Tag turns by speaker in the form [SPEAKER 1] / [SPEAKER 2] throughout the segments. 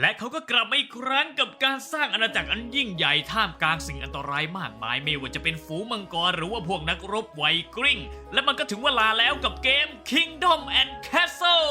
[SPEAKER 1] และเขาก็กลับมาอีกครั้งกับการสร้างอาณาจักรอันยิ่งใหญ่ท่ามกลางสิ่งอันตรายมากมาย ไม่ว่าจะเป็นฝูงมังกรหรือว่าพวกนักรบไวกริ้งและมันก็ถึงเวลาแล้วกับเกม Kingdom and Castle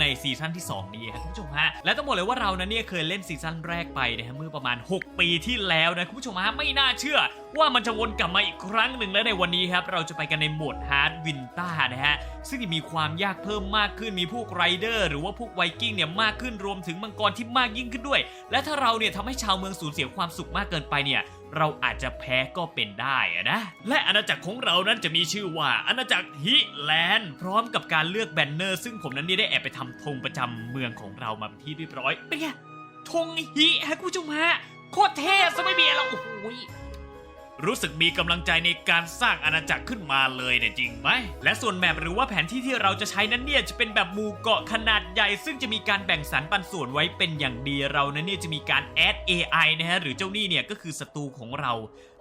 [SPEAKER 1] ในซีซั่นที่ 2 นี้ครับคุณผู้ชมฮะ และต้องบอกเลยว่าเรานะเนี่ยเคยเล่นซีซั่นแรกไปนะฮะเมื่อประมาณ 6 ปีที่แล้วนะคุณผู้ชมฮะไม่น่าเชื่อ ว่ามันจะวนกลับมาอีกครั้งหนึ่งและในวันนี้ครับ เราจะไปกันในโหมดฮาร์ดวินต้านะฮะ ซึ่งจะมีความยากเพิ่มมากขึ้นมีพวกไรเดอร์หรือว่าพวกไวกิ้งเนี่ยมากขึ้นรวมถึงมังกรที่มากยิ่งขึ้นด้วย และถ้าเราเนี่ยทำให้ชาวเมืองสูญเสียความสุขมากเกินไปเนี่ยเราอาจจะแพ้ก็เป็นได้นะ และอาณาจักรของเรานั้นจะมีชื่อว่าอาณาจักรฮิแลนด์พร้อมกับการเลือกแบนเนอร์ ซึ่งผมนั้นนี่ได้แอบไปทำธงประจำเมืองของเรามาเป็นที่เรียบร้อยเป็นไงธงฮิฮะคุณผู้ชมฮะโคตรเท่ซะไม่มีแล้วโอ้โหย รู้สึกมีกำลังใจในการสร้างอาณาจักรขึ้นมาเลยเนี่ยจริงไหม และส่วนแมปหรือว่าแผนที่ที่เราจะใช้นั้นเนี่ยจะเป็นแบบหมู่เกาะขนาดใหญ่ ซึ่งจะมีการแบ่งสรรปันส่วนไว้เป็นอย่างดีเรานั้นเนี่ยจะมีการแอด AI นะฮะหรือเจ้านี่เนี่ยก็คือศัตรูของเรา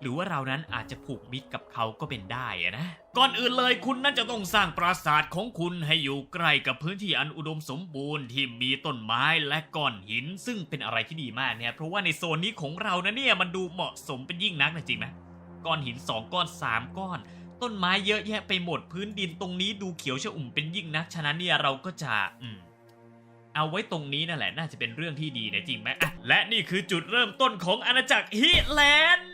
[SPEAKER 1] หรือว่าเรานั้นอาจจะผูกมิตรกับเขาก็เป็นได้อะนะก่อนอื่นเลยคุณน่าจะต้องสร้างปราสาทของคุณให้อยู่ใกล้กับพื้นที่อันอุดมสมบูรณ์ที่มีต้นไม้และก้อนหิน ซึ่งเป็นอะไรที่ดีมากเนี่ยเพราะว่าในโซนนี้ของเรานะเนี่ยมันดูเหมาะสมเป็นยิ่งนักนะจริงไหม ก้อนหิน2ก้อน3ก้อน ต้นไม้เยอะแยะไปหมดพื้นดินตรงนี้ดูเขียวชอุ่มเป็นยิ่งนัก ฉะนั้นเนี่ยเราก็จะอืมเอาไว้ตรงนี้นั่นแหละน่าจะเป็นเรื่องที่ดีนะจริงไหมและนี่คือจุดเริ่มต้นของอาณาจักรฮิแลนด์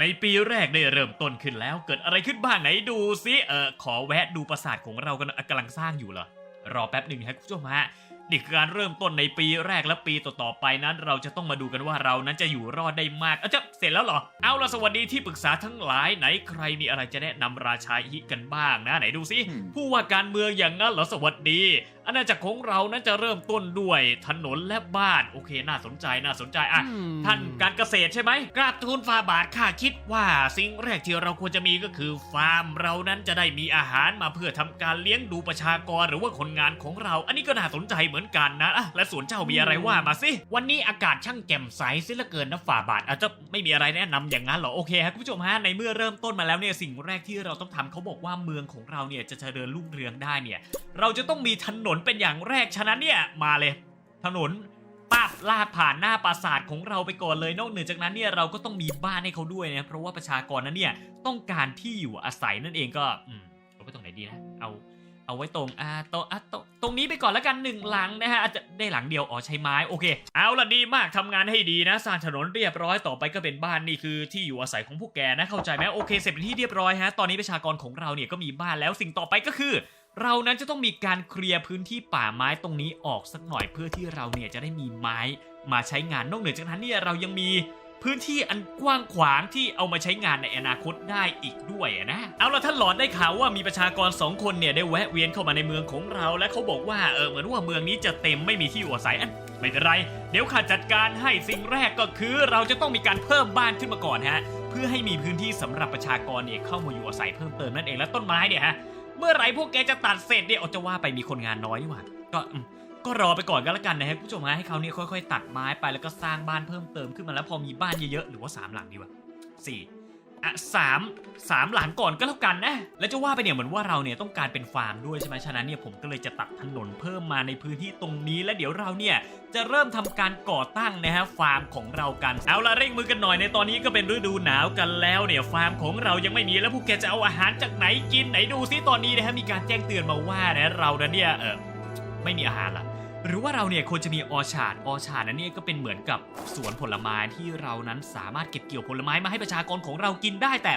[SPEAKER 1] ในปีแรกได้เริ่มต้นขึ้นแล้วเกิดอะไรขึ้นบ้างไหนดูซิเออขอแวะดูปราสาทของเรากันกำลังสร้างอยู่เหรอรอแป๊บหนึ่งครับคุณผู้ชมฮะ นี่คือการเริ่มต้นในปีแรกและปีต่อๆไปนั้น เราจะต้องมาดูกันว่าเรานั้นจะอยู่รอดได้มากเอาจะเสร็จแล้วเหรอ เอาละสวัสดีที่ปรึกษาทั้งหลายไหนใครมีอะไรจะแนะนำราชาฮิกันบ้างนะไหนดูสิผู้ว่าการเมืองอย่างนั้นเหรอสวัสดี อาณาจักรของเรานั้นจะเริ่มต้นด้วยถนนและบ้าน โอเค น่าสนใจน่าสนใจอะท่านการเกษตรใช่ไหมกราบทูลฟาบาทข้าคิดว่าสิ่งแรกที่เราควรจะมีก็คือฟาร์มเรานั้นจะได้มีอาหารมาเพื่อทำการเลี้ยงดูประชากรหรือว่าคนงานของเรา อันนี้ก็น่าสนใจเหมือนกันนะอะและสวนเจ้ามีอะไรว่ามาสิวันนี้อากาศช่างแจ่มใสเสียเหลือเกินนะฝ่าบาทอาจจะไม่มีอะไรแนะนำอย่างนั้นเหรอโอเคครับคุณผู้ชมฮะในเมื่อเริ่มต้นมาแล้วเนี่ยสิ่งแรกที่เราต้องทำเขาบอกว่าเมืองของเราเนี่ยจะเจริญรุ่งเรืองได้เนี่ย เราจะต้องมีถนนนเป็นอย่างแรกฉะนั้นเนี่ยมาเลย ถนนปับลาดผ่านหน้าปราสาทของเราไปก่อนเลยนอกเหนือจากนั้นเนี่ยเราก็ต้องมีบ้านให้เขาด้วยนะเพราะว่าประชากรนั้นเนี่ยต้องการที่อยู่อาศัยนั่นเองก็อืมเอาไว้ตรงไหนดีนะเอาเอาไว้ตรงอ่าโตะอะโตะตรงนี้ไปก่อนแล้วกันหนึ่งหลังนะฮะอาจจะได้หลังเดียวอ๋อใช้ไม้โอเค เอาละดีมากทำงานให้ดีนะสร้างถนนเรียบร้อยต่อไปก็เป็นบ้านนี่คือที่อยู่อาศัยของพวกแกนะเข้าใจไหมโอเคเสร็จเป็นที่เรียบร้อยฮะตอนนี้ประชากรของเราเนี่ยก็มีบ้านแล้วสิ่งต่อไปก็คือ เรานั้นจะต้องมีการเคลียร์พื้นที่ป่าไม้ตรงนี้ออกสักหน่อยเพื่อที่เราเนี่ยจะได้มีไม้มาใช้งานนอกเหนือจากนั้นเนี่ยเรายังมีพื้นที่อันกว้างขวางที่เอามาใช้งานในอนาคตได้อีกด้วยนะ เอาละท่านหลอดได้ข่าวว่ามีประชากรสองคนเนี่ยได้แวะเวียนเข้ามาในเมืองของเรา และเขาบอกว่าเออเหมือนว่าเมืองนี้จะเต็มไม่มีที่อยู่อาศัยอันไม่เป็นไร เดี๋ยวข้าจัดการให้สิ่งแรกก็คือ เราจะต้องมีการเพิ่มบ้านขึ้นมาก่อนฮะ เพื่อให้มีพื้นที่สำหรับประชากรเนี่ยเข้ามาอยู่อาศัยเพิ่มเติมนั่นเองและต้นไม้เนี่ยฮะ เมื่อไหร่พวกแกจะตัดเสร็จเนี่ยเอาจะว่าไปมีคนงานน้อยนี่หว่าก็ก็รอไปก่อนก็แล้วกันนะฮะผู้ชมฮะให้เขาเนี่ยค่อย ๆ ตัดไม้ไปแล้วก็สร้างบ้านเพิ่มเติมขึ้นมาแล้วพอมีบ้านเยอะๆหรือว่าสามหลังดีวะสี่ อะสามสามหลังก่อนก็แล้วกันนะ แล้วจะว่าไปเนี่ยเหมือนว่าเราเนี่ยต้องการเป็นฟาร์มด้วยใช่ไหมฉะนั้นเนี่ยผมก็เลยจะตัดถนนเพิ่มมาในพื้นที่ตรงนี้และเดี๋ยวเราเนี่ยจะเริ่มทำการก่อตั้งนะฮะฟาร์มของเรากันเอาละเร่งมือกันหน่อยในตอนนี้ก็เป็นฤดูหนาวกันแล้วเนี่ยฟาร์มของเรายังไม่มีแล้วพวกแกจะเอาอาหารจากไหนกินไหนดูซิตอนนี้นะฮะมีการแจ้งเตือนมาว่านะเราเนี่ยเออไม่มีอาหารละ หรือว่าเราเนี่ยควรจะมีออชาร์ดออชาร์ดนั้นเนี่ยก็เป็นเหมือนกับสวนผลไม้ที่เรานั้นสามารถเก็บเกี่ยวผลไม้มาให้ประชากรของเรากินได้แต่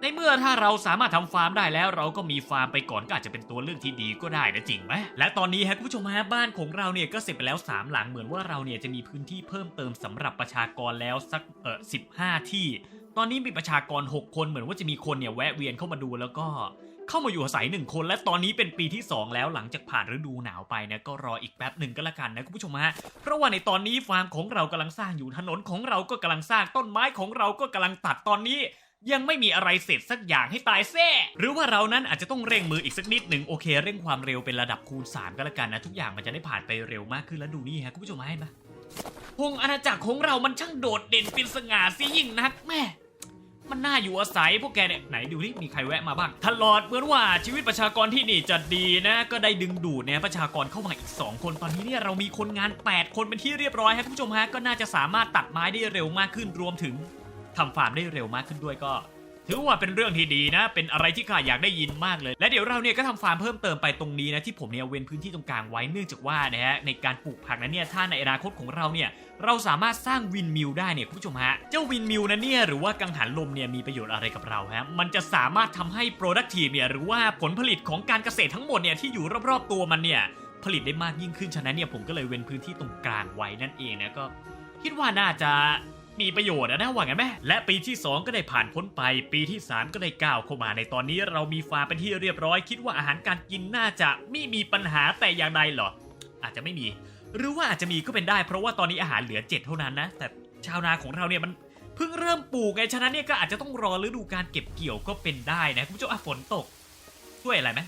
[SPEAKER 1] ในเมื่อถ้าเราสามารถทำฟาร์มได้แล้ว เราก็มีฟาร์มไปก่อนก็อาจจะเป็นตัวเลือกที่ดีก็ได้นะจริงไหมและตอนนี้ฮะคุณผู้ชมฮะบ้านของเราเนี่ยก็เสร็จไปแล้ว 3 หลังเหมือนว่าเราเนี่ยจะมีพื้นที่เพิ่มเติมสำหรับประชากรแล้วสักเออสิที่ ตอนนี้มีประชากร 6 คนเหมือนว่าจะมีคนเนี่ยแวะเวียนเข้ามาดูแล้วก็ เข้ามาอยู่อาศัยหนึ่งคนและตอนนี้เป็นปีที่ 2 แล้วหลังจากผ่านฤดูหนาวไปนะก็รออีกแป๊บหนึ่งก็แล้วกันนะคุณผู้ชมฮะเพราะว่าในตอนนี้ฟาร์มของเรากำลังสร้างอยู่ถนนของเราก็กำลังสร้างต้นไม้ของเราก็กำลังตัดตอนนี้ยังไม่มีอะไรเสร็จสักอย่างให้ตายแซ่หรือว่าเรานั้นอาจจะต้องเร่งมืออีกสักนิดหนึ่งโอเค เร่งความเร็วเป็นระดับคูณ 3 ก็แล้วกันนะ ทุกอย่างมันจะได้ผ่านไปเร็วมากขึ้นแล้วดูนี่ฮะคุณผู้ชมให้มาพงอาณาจักรของเรามันช่างโดดเด่นเป็นสง่าเสียยิ่งนักแม่ มันน่าอยู่อาศัยพวกแกเนี่ยไหนดูที่มีใครแวะมาบ้าง ตลอดเหมือนว่าชีวิตประชากรที่นี่จะดีนะ ก็ได้ดึงดูดเนี่ยประชากรเข้ามาอีก 2 คนตอนนี้เนี่ยเรามีคนงาน 8 คนเป็นที่เรียบร้อยครับคุณผู้ชมฮะก็น่าจะสามารถตัดไม้ได้เร็วมากขึ้นรวมถึงทำฟาร์มได้เร็วมากขึ้นด้วยก็ ถือว่าเป็นเรื่องที่ดีนะ เป็นอะไรที่ข้าอยากได้ยินมากเลย และเดี๋ยวเราเนี่ยก็ทำฟาร์มเพิ่มเติมไปตรงนี้นะที่ผมเนี่ยเว้นพื้นที่ตรงกลางไว้เนื่องจากว่านะฮะในการปลูกผักนั้นเนี่ยถ้าในอนาคตของเราเนี่ยเราสามารถสร้างวินมิลได้เนี่ยคุณผู้ชมฮะเจ้าวินมิลนั้นเนี่ยหรือว่ากังหันลมเนี่ยมีประโยชน์อะไรกับเราฮะมันจะสามารถทำให้ productive เนี่ยหรือว่าผลผลิตของการเกษตรทั้งหมดเนี่ยที่อยู่รอบๆตัวมันเนี่ยผลิตได้มากยิ่งขึ้นฉะนั้นเนี่ยผมก็เลยเว้นพื้นที่ตรงกลางไว้นั่นเองนะก็คิดว่าน่าจะ มีประโยชน์นะว่างั้นไหมและปีที่ 2 ก็ได้ผ่านพ้นไป ปีที่ 3 ก็ได้ก้าวเข้ามาในตอนนี้เรามีฟาร์มเป็นที่เรียบร้อย คิดว่าอาหารการกินน่าจะไม่มีปัญหาแต่อย่างใดหรอ อาจจะไม่มี หรือว่าอาจจะมีก็เป็นได้ เพราะว่าตอนนี้อาหารเหลือ 7 เท่านั้นนะ แต่ชาวนาของเราเนี่ยมันเพิ่งเริ่มปลูกไงฉะนั้นเนี่ยก็อาจจะต้องรอฤดูการเก็บเกี่ยวก็เป็นได้นะคุณผู้ชมอะฝนตกช่วยอะไรไหม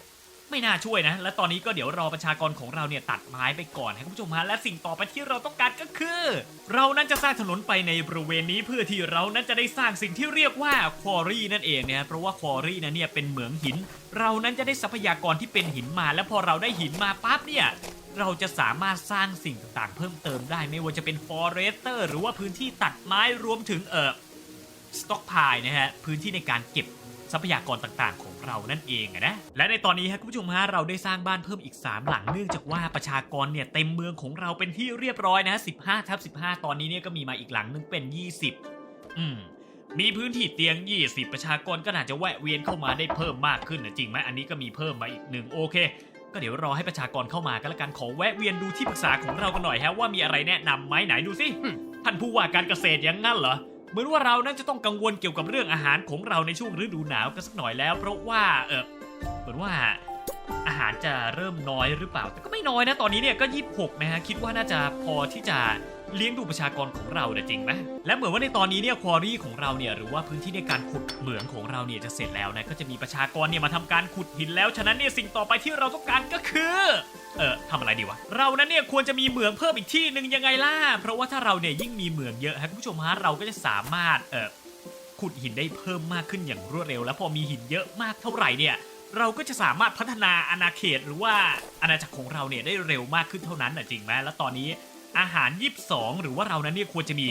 [SPEAKER 1] ไม่น่าช่วยนะ และตอนนี้ก็เดี๋ยวรอประชากรของเราเนี่ยตัดไม้ไปก่อนให้คุณผู้ชมฮะและสิ่งต่อไปที่เราต้องการก็คือ เรานั้นจะสร้างถนนไปในบริเวณนี้เพื่อที่เรานั้นจะได้สร้างสิ่งที่เรียกว่าควอรี่นั่นเองเนี่ยเพราะว่าควอรี่นั้นเนี่ยเป็นเหมืองหิน เรานั้นจะได้ทรัพยากรที่เป็นหินมา และพอเราได้หินมาปั๊บเนี่ยเราจะสามารถสร้างสิ่งต่างๆ เพิ่มเติมได้ไม่ว่าจะเป็นฟอเรสเตอร์หรือว่าพื้นที่ตัดไม้รวมถึงเออสต็อกพายนะฮะพื้นที่ในการเก็บทรัพยากรต่างๆของ เรานั่นเองอะนะ และในตอนนี้ฮะคุณผู้ชมฮะเราได้สร้างบ้านเพิ่มอีก 3 หลังเนื่องจากว่าประชากรเนี่ยเต็มเมืองของเราเป็นที่เรียบร้อยนะ15ทับ15ตอนนี้เนี่ยก็มีมาอีกหลังนึงเป็น 20 อืมมีพื้นที่เตียง 20 ประชากรก็น่าจะแวะเวียนเข้ามาได้เพิ่มมากขึ้นนะจริงไหมอันนี้ก็มีเพิ่มมาอีกหนึ่งโอเค ก็เดี๋ยวรอให้ประชากรเข้ามาก็แล้วกันขอแวะเวียนดูที่ปรึกษาของเรากันหน่อยฮะว่ามีอะไรแนะนำไหมไหนดูสิท่านผู้ว่าการเกษตรอยังงั้นเหรอ เหมือนว่าเรานั้นจะต้องกังวลเกี่ยวกับเรื่องอาหารของเราในช่วงฤดูหนาวกันสักหน่อยแล้ว เพราะว่าเออเหมือนว่าอาหารจะเริ่มน้อยหรือเปล่า แต่ก็ไม่น้อยนะ ตอนนี้เนี่ยก็ 26 นะฮะ คิดว่าน่าจะพอที่จะ เลี้ยงดูประชากรของเราเนี่ยจริงไหมและเหมือนว่าในตอนนี้เนี่ยควอรี่ของเราเนี่ยหรือว่าพื้นที่ในการขุดเหมืองของเราเนี่ยจะเสร็จแล้วนะก็จะมีประชากรเนี่ยมาทำการขุดหินแล้วฉะนั้นเนี่ยสิ่งต่อไปที่เราต้องการก็คือเออทำอะไรดีวะ เรานั้นเนี่ยควรจะมีเหมืองเพิ่มอีกที่หนึ่งยังไงล่ะ เพราะว่าถ้าเราเนี่ยยิ่งมีเหมืองเยอะฮะคุณผู้ชมฮะเราก็จะสามารถเออขุดหินได้เพิ่มมากขึ้นอย่างรวดเร็ว แล้วพอมีหินเยอะมากเท่าไหร่เนี่ยเราก็จะสามารถพัฒนาอาณาเขตหรือว่าอาณาจักรของเราเนี่ยได้เร็วมากขึ้นเท่านั้นนะจริงไหมแล้วตอนนี้ อาหาร 22 หรือว่าเรานั้นเนี่ยควรจะมี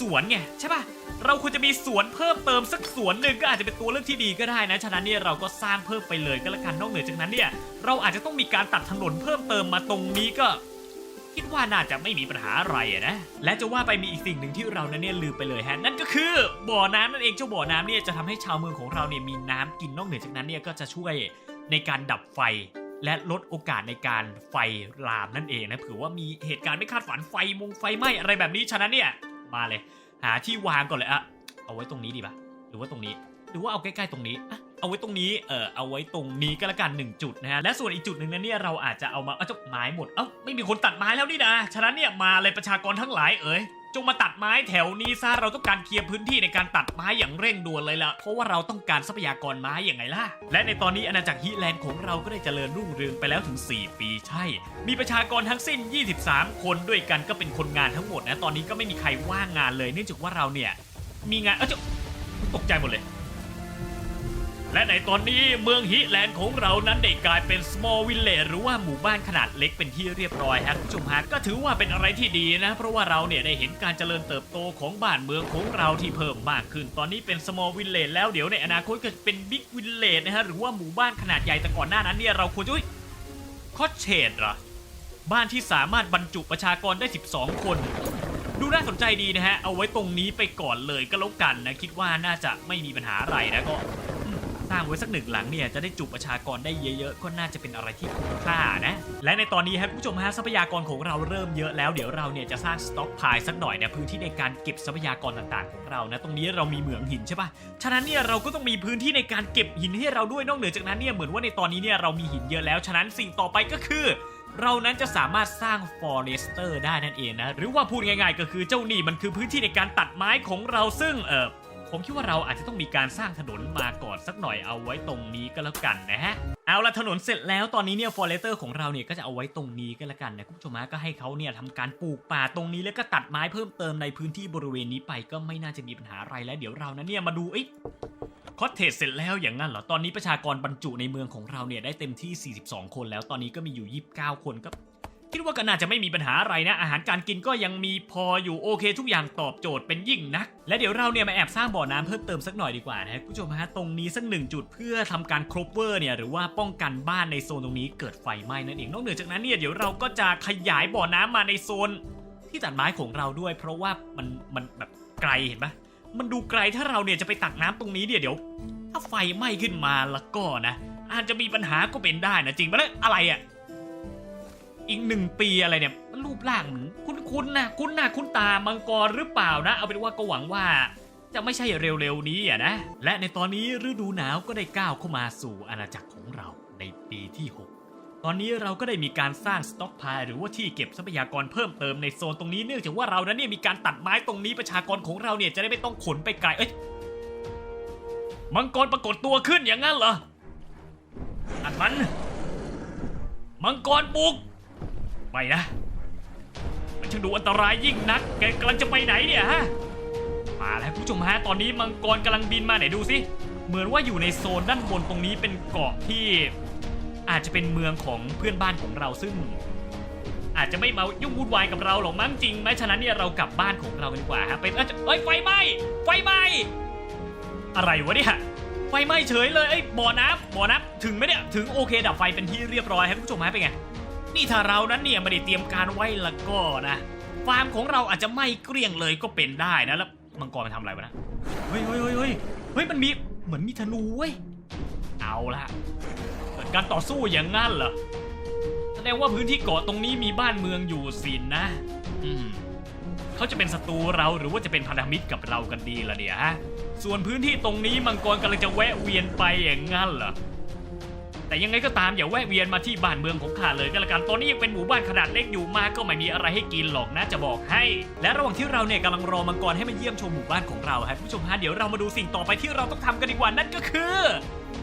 [SPEAKER 1] สวนไงใช่ป่ะเราควรจะมีสวนเพิ่มเติมสักสวนหนึ่งก็อาจจะเป็นตัวเลือกที่ดีก็ได้นะ ฉะนั้นเนี่ยเราก็สร้างเพิ่มไปเลยก็แล้วกันนอกเหนือจากนั้นเนี่ยเราอาจจะต้องมีการตัดถนนเพิ่มเติมมาตรงนี้ก็ คิดว่าน่าจะไม่มีปัญหาอะไรนะ และจะว่าไปมีอีกสิ่งหนึ่งที่เรานั้นเนี่ยลืมไปเลยฮะนั่นก็คือบ่อน้ำนั่นเองเจ้าบ่อน้ำเนี่ยจะทำให้ชาวเมืองของเราเนี่ยมีน้ำกินนอกเหนือจากนั้นเนี่ยก็จะช่วยในการดับไฟ และลดโอกาสในการไฟลามนั่นเองนะเผื่อว่ามีเหตุการณ์ไม่คาดฝันไฟมงไฟไหม้อะไรแบบนี้ฉะนั้นเนี่ยมาเลย หาที่วางก่อนเลยอะเอาไว้ตรงนี้ดีปะหรือว่าตรงนี้ หรือว่าเอาใกล้ๆตรงนี้อะเอาไว้ตรงนี้เออเอาไว้ตรงนี้ก็แล้วกันหนึ่งจุดนะฮะและส่วนอีกจุดหนึ่งนั้นเนี่ยเราอาจจะเอามาเอาเจ้าไม้หมดเอ้าไม่มีคนตัดไม้แล้วนี่นะฉะนั้นเนี่ยมาเลยประชากรทั้งหลายเอ๋ย จงมาตัดไม้แถวนี้ซะเราต้องการเคลียร์พื้นที่ในการตัดไม้อย่างเร่งด่วนเลยล่ะ เพราะว่าเราต้องการทรัพยากรไม้อย่างไงล่ะ และในตอนนี้อาณาจักรฮิแลนด์ของเราก็ได้เจริญรุ่งเรืองไปแล้วถึง 4 ปีใช่ มีประชากรทั้งสิ้น 23 คนด้วยกันก็เป็นคนงานทั้งหมดนะ ตอนนี้ก็ไม่มีใครว่างงานเลยเนื่องจากว่าเราเนี่ยมีงานเออจะตกใจหมดเลย และในตอนนี้เมืองฮิแลนด์ของเรานั้นได้กลายเป็น small village หรือว่าหมู่บ้านขนาดเล็กเป็นที่เรียบร้อยฮะคุณผู้ชมฮะก็ถือว่าเป็นอะไรที่ดีนะ เพราะว่าเราเนี่ยได้เห็นการเจริญเติบโตของบ้านเมืองของเราที่เพิ่มมากขึ้น ตอนนี้เป็น small village แล้วเดี๋ยวในอนาคตก็จะเป็น big village นะฮะหรือว่าหมู่บ้านขนาดใหญ่แต่ก่อนหน้านั้นเนี่ยเราควรจะยคอเชดเหรอบ้านที่สามารถบรรจุประชากรได้ 12 คนดูน่าสนใจดีนะฮะ เอาไว้ตรงนี้ไปก่อนเลยก็แล้วกันนะ คิดว่าน่าจะไม่มีปัญหาอะไรนะก็ สร้างไว้สักหนึ่งหลังเนี่ยจะได้จุประชากรได้เยอะๆ ก็น่าจะเป็นอะไรที่คุ้มค่านะ และในตอนนี้ครับคุณผู้ชมฮะทรัพยากรของเราเริ่มเยอะแล้วเดี๋ยวเราเนี่ยจะสร้างสต็อกพายสักหน่อยนะพื้นที่ในการเก็บทรัพยากรต่างๆ ของเรานะตรงนี้เรามีเหมืองหินใช่ปะฉะนั้นเนี่ยเราก็ต้องมีพื้นที่ในการเก็บหินให้เราด้วยนอกเหนือจากนั้นเนี่ยเหมือนว่าในตอนนี้เนี่ยเรามีหินเยอะแล้วฉะนั้นสิ่งต่อไปก็คือเรานั้นจะสามารถสร้าง forester ได้นั่นเองนะ หรือว่าพูดง่ายๆ ก็คือเจ้านี่มันคือพื้นที่ในการตัดไม้ของเราซึ่งเออ ผมคิดว่าเราอาจจะต้องมีการสร้างถนนมาก่อนสักหน่อยเอาไว้ตรงนี้ก็แล้วกันนะฮะ เอาละถนนเสร็จแล้วตอนนี้เนี่ยฟอร์เรสเตอร์ของเราเนี่ยก็จะเอาไว้ตรงนี้ก็แล้วกันนะคุณผู้ชมฮะก็ให้เขาเนี่ยทำการปลูกป่าตรงนี้แล้วก็ตัดไม้เพิ่มเติมในพื้นที่บริเวณนี้ไปก็ไม่น่าจะมีปัญหาอะไรแล้วเดี๋ยวเรานั้นเนี่ยมาดูเอ้คอตเทจเสร็จแล้วอย่างนั้นเหรอ ตอนนี้ประชากรบรรจุในเมืองของเราเนี่ยได้เต็มที่ 42 คนแล้ว ตอนนี้ก็มีอยู่ 29 คนก็ คิดว่าก็น่าจะไม่มีปัญหาอะไรนะ อาหารการกินก็ยังมีพออยู่โอเค ทุกอย่างตอบโจทย์เป็นยิ่งนัก และเดี๋ยวเราเนี่ยมาแอบสร้างบ่อน้ำเพิ่มเติมสักหน่อยดีกว่านะคุณผู้ชมฮะตรงนี้สักหนึ่งจุดเพื่อทำการครบเวอร์เนี่ยหรือว่าป้องกันบ้านในโซนตรงนี้เกิดไฟไหม้นั่นเองนอกเหนือจากนั้นเนี่ยเดี๋ยวเราก็จะขยายบ่อน้ำมาในโซน ที่ตัดไม้ของเราด้วย เพราะว่ามันมันแบบไกลเห็นปะมันดูไกลถ้าเราเนี่ยจะไปตักน้ำตรงนี้เนี่ยเดี๋ยว ถ้าไฟไหม้ขึ้นมาแล้วก็นะอาจจะมีปัญหาก็เป็นได้นะจริงปะเนี่ยอะไรอะ อีกหนึ่งปีอะไรเนี่ยรูปร่างเหมือนคุ้นๆนะคุ้นหน้าคุ้นตามังกรหรือเปล่านะ เอาเป็นว่าก็หวังว่าจะไม่ใช่เร็วๆนี้อะนะ และในตอนนี้ฤดูหนาวก็ได้ก้าวเข้ามาสู่อาณาจักรของเราในปีที่ 6 ตอนนี้เราก็ได้มีการสร้างสต็อกพายหรือว่าที่เก็บทรัพยากรเพิ่มเติมในโซนตรงนี้เนื่องจากว่าเรานั้นเนี่ยมีการตัดไม้ตรงนี้ประชากรของเราเนี่ยจะได้ไม่ต้องขนไปไกลเอ้ยมังกรปรากฏตัวขึ้นอย่างนั้นเหรออันมัน มังกรบุก ไม่นะ มันช่างดูอันตรายยิ่งนัก แกกำลังจะไปไหนเนี่ยฮะ มาแล้วคุณผู้ชมฮะ ตอนนี้มังกรกำลังบินมาไหนดูสิ เหมือนว่าอยู่ในโซนด้านบนตรงนี้เป็นเกาะที่ อาจจะเป็นเมืองของเพื่อนบ้านของเราซึ่ง อาจจะไม่มายุ่งวุ่นวายกับเราหรอกมั้งจริงไหมฉะนั้นเนี่ยเรากลับบ้านของเรากันดีกว่าฮะ เป็นเอ้ยไฟไหม้ไฟไหม้อะไรวะเนี่ยไฟไหม้เฉยเลยไอ้ยบ่อน้ำบ่อน้ำถึงไหมเนี่ย ถึงโอเคดับไฟเป็นที่เรียบร้อยครับคุณผู้ชมฮะเป็นไง นี่ถ้าเรานั้นเนี่ยไม่ได้เตรียมการไว้ละก็นะ ฟาร์มของเราอาจจะไหม้เกลี้ยงเลยก็เป็นได้นะแล้วมังกรมันทำอะไรวะนะ เฮ้ยเฮ้ยเฮ้ยเฮ้ยเฮ้ยมันมีเหมือนมีธนูเว้ย เอาละเกิดการต่อสู้อย่างงั้นเหรอ แสดงว่าพื้นที่เกาะตรงนี้มีบ้านเมืองอยู่สินนะ อืมเขาจะเป็นศัตรูเราหรือว่าจะเป็นพันธมิตรกับเรากันดีล่ะเนี่ยฮะ ส่วนพื้นที่ตรงนี้มังกรกำลังจะแวะเวียนไปอย่างงั้นเหรอ แต่ยังไงก็ตามอย่าแวะเวียนมาที่บ้านเมืองของข้าเลยก็แล้วกันตอนนี้ยังเป็นหมู่บ้านขนาดเล็กอยู่มากก็ไม่มีอะไรให้กินหรอกนะจะบอกให้ และระหว่างที่เราเนี่ยกำลังรอมังกรให้มาเยี่ยมชมหมู่บ้านของเราครับผู้ชมฮะเดี๋ยวเรามาดูสิ่งต่อไปที่เราต้องทำกันดีกว่านั่นก็คือ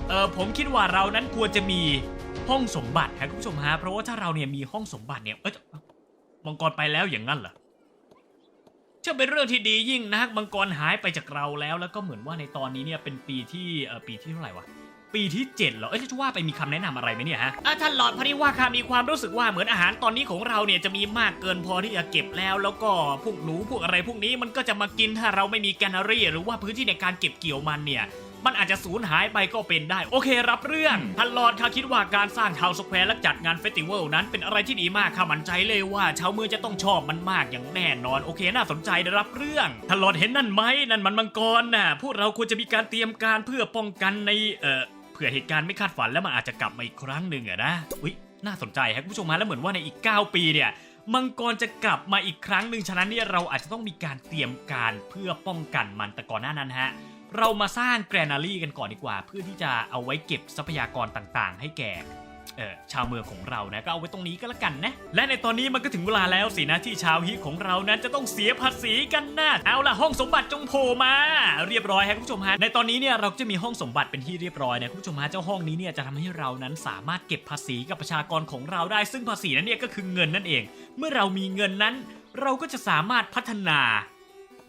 [SPEAKER 1] เออผมคิดว่าเรานั้นควรจะมีห้องสมบัติครับคุณผู้ชมฮะเพราะว่าถ้าเราเนี่ยมีห้องสมบัติเนี่ยเอยมังกรไปแล้วอย่างนั้นเหรอจะเป็นเรื่องที่ดียิ่งนักมังกรหายไปจากเราแล้ว แล้วก็เหมือนว่าในตอนนี้เนี่ยเป็นปีที่เออปีที่เท่าไหร่วะ ปีที่ 7 เหรอ เอ้ยจะว่าไปมีคำแนะนำอะไรไหมเนี่ยฮะอะท่านหลอดพอดีว่าข้ามีความรู้สึกว่าเหมือนอาหารตอนนี้ของเราเนี่ยจะมีมากเกินพอที่จะเก็บแล้ว แล้วก็พวกหนูพวกอะไรพวกนี้มันก็จะมากินถ้าเราไม่มีแกนนารีหรือว่าพื้นที่ในการเก็บเกี่ยวมันเนี่ยมันอาจจะสูญหายไปก็เป็นได้ โอเครับเรื่องท่านลอดข้าคิดว่าการสร้างทาวน์สแควร์และจัดงานเฟสติวัลนั้นเป็นอะไรที่ดีมากข้ามั่นใจเลยว่าชาวเมืองจะต้องชอบมันมากอย่างแน่นอน โอเคน่าสนใจได้รับเรื่องท่านลอดเห็นนั่นไหมนั่นมันมังกรน่ะพวกเราควรจะมีการเตรียมการเพื่อป้องกันในเอ่อ เผื่อเหตุการณ์ไม่คาดฝันแล้วมันอาจจะกลับมาอีกครั้งหนึ่งอะนะอุ้ยน่าสนใจครับผู้ชมฮะแล้วเหมือนว่าในอีก 9 ปีเนี่ยมังกรจะกลับมาอีกครั้งหนึ่งฉะนั้นเนี่ยเราอาจจะต้องมีการเตรียมการเพื่อป้องกันมันแต่ก่อนหน้านั้นฮะเรามาสร้างแกรนารีกันก่อนดีกว่า เพื่อที่จะเอาไว้เก็บทรัพยากรต่างๆ ให้แก่ เออชาวเมืองของเรานะก็เอาไว้ตรงนี้ก็แล้วกันนะ และในตอนนี้มันก็ถึงเวลาแล้วสินะที่ชาวฮิของเรานั้นจะต้องเสียภาษีกันนะเอาล่ะห้องสมบัติจงโผล่มา เรียบร้อยครับคุณผู้ชมฮะในตอนนี้เนี่ยเราก็จะมีห้องสมบัติเป็นที่เรียบร้อยนะคุณผู้ชมฮะเจ้าห้องนี้เนี่ยจะทำให้เรานั้นสามารถเก็บภาษีกับประชากรของเราได้ ซึ่งภาษีนั้นเนี่ยก็คือเงินนั่นเอง เมื่อเรามีเงินนั้น เราก็จะสามารถพัฒนา